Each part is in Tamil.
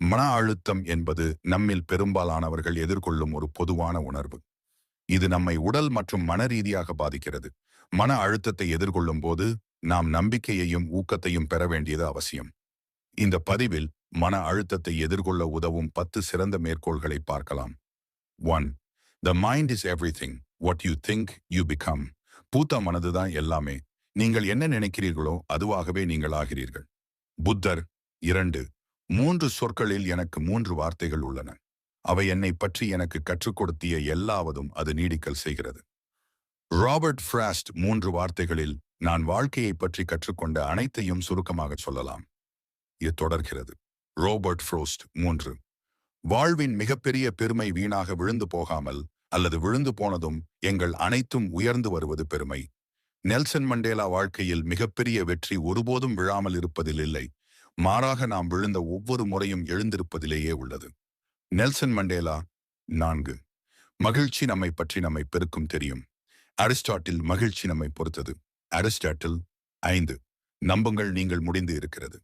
மன அழுத்தம் என்பது நம்மில் பெரும்பாலானவர்கள் எதிர்கொள்ளும் ஒரு பொதுவான உணர்வு. இது நம்மை உடல் மற்றும் மன ரீதியாக பாதிக்கிறது. மன அழுத்தத்தை எதிர்கொள்ளும் போது நாம் நம்பிக்கையையும் ஊக்கத்தையும் பெற வேண்டியது அவசியம். இந்த பதிவில் மன அழுத்தத்தை எதிர்கொள்ள உதவும் பத்து சிறந்த மேற்கோள்களை பார்க்கலாம். One the mind is everything what you think you become பூத்த மனதுதான் எல்லாமே. நீங்கள் என்ன நினைக்கிறீர்களோ அதுவாகவே நீங்கள் ஆகிறீர்கள். புத்தர் இரண்டு மூன்று சொற்களில் எனக்கு மூன்று வார்த்தைகள் உள்ளன. அவை என்னை பற்றி எனக்கு கற்றுக் கொடுத்திய எல்லாவதும் அது நீடிக்கல் செய்கிறது. ராபர்ட் ஃப்ராஸ்ட் மூன்று வார்த்தைகளில் நான் வாழ்க்கையை பற்றி கற்றுக்கொண்ட அனைத்தையும் சுருக்கமாக சொல்லலாம். இது தொடர்கிறது. ரோபர்ட் ஃப்ரோஸ்ட் மூன்று. வாழ்வின் மிகப்பெரிய பெருமை வீணாக விழுந்து போகாமல் அல்லது விழுந்து போனதும் எங்கள் அனைத்தும் உயர்ந்து வருவது பெருமை. நெல்சன் மண்டேலா வாழ்க்கையில் மிகப்பெரிய வெற்றி ஒருபோதும் விழாமல் இருப்பதில் இல்லை. மாறாக நாம் விழுந்த ஒவ்வொரு முறையும் எழுந்திருப்பதிலேயே உள்ளது. நெல்சன் மண்டேலா நான்கு. மகிழ்ச்சி நம்மை பற்றி நம்மை பெருக்கும் தெரியும். அரிஸ்டாட்டில் மகிழ்ச்சி நம்மை பொறுத்தது. அரிஸ்டாட்டில் ஐந்து. நம்புங்கள் நீங்கள் முடிந்து இருக்கிறது.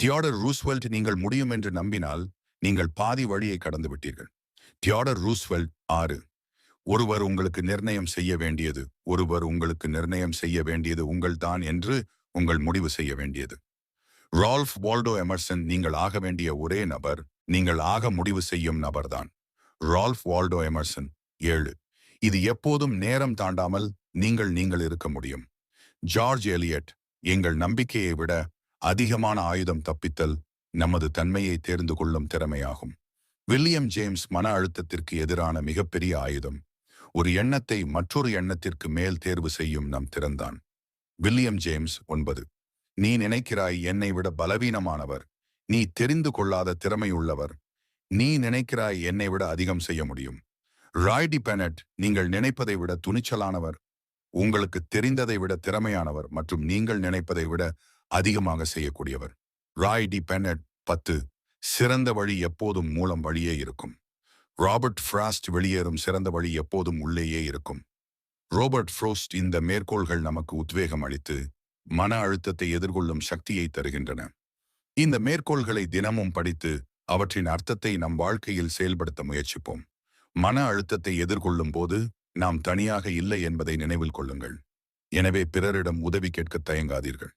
தியோடர் ரூஸ்வெல்ட் நீங்கள் முடியும் என்று நம்பினால் நீங்கள் பாதி வழியை கடந்து விட்டீர்கள். தியோடர் ரூஸ்வெல்ட் ஆறு. ஒருவர் உங்களுக்கு நிர்ணயம் செய்ய வேண்டியது ஒருவர் உங்களுக்கு நிர்ணயம் செய்ய வேண்டியது உங்கள்தான் என்று உங்கள் முடிவு செய்ய வேண்டியது. ரால்ஃப் வால்டோ எமர்சன் நீங்கள் ஆக வேண்டிய ஒரே நபர் நீங்கள் ஆக முடிவு செய்யும் நபர்தான். ரால்ஃப் வால்டோ எமர்சன் ஏழு. இது எப்போதும் நேரம் தாண்டாமல் நீங்கள் நீங்கள் இருக்க முடியும். ஜார்ஜ் எலியட் எங்கள் நம்பிக்கையை விட அதிகமான ஆயுதம் தப்பித்தல் நமது தன்மையை தேர்ந்து கொள்ளும் திறமையாகும். வில்லியம் ஜேம்ஸ் மன அழுத்தத்திற்கு எதிரான மிகப்பெரிய ஆயுதம். ஒரு எண்ணத்தை மற்றொரு எண்ணத்திற்கு மேல் தேர்வு செய்யும் நம் திறந்தான் வில்லியம் ஜேம்ஸ் ஒன்பது. நீ நினைக்கிறாய் என்னை விட பலவீனமானவர். நீ தெரிந்து கொள்ளாத திறமையுள்ளவர். நீ நினைக்கிறாய் என்னை விட அதிகம் செய்ய முடியும். ராய்டி பெனட் நீங்கள் நினைப்பதை விட துணிச்சலானவர். உங்களுக்கு தெரிந்ததை விட திறமையானவர் மற்றும் நீங்கள் நினைப்பதை விட அதிகமாக செய்யக்கூடியவர். ராய் டி பெனட் பத்து. சிறந்த வழி எப்போதும் மூலம் வழியே இருக்கும். ராபர்ட் ஃப்ராஸ்ட் வெளியேறும் சிறந்த வழி எப்போதும் உள்ளேயே இருக்கும். ரோபர்ட் ஃப்ரோஸ்ட் இந்த மேற்கோள்கள் நமக்கு உத்வேகம் அளித்து மன அழுத்தத்தை எதிர்கொள்ளும் சக்தியை தருகின்றன. இந்த மேற்கோள்களை தினமும் படித்து அவற்றின் அர்த்தத்தை நம் வாழ்க்கையில் செயல்படுத்த முயற்சிப்போம். மன அழுத்தத்தை எதிர்கொள்ளும் போது நாம் தனியாக இல்லை என்பதை நினைவில் கொள்ளுங்கள். எனவே பிறரிடம் உதவி கேட்க தயங்காதீர்கள்.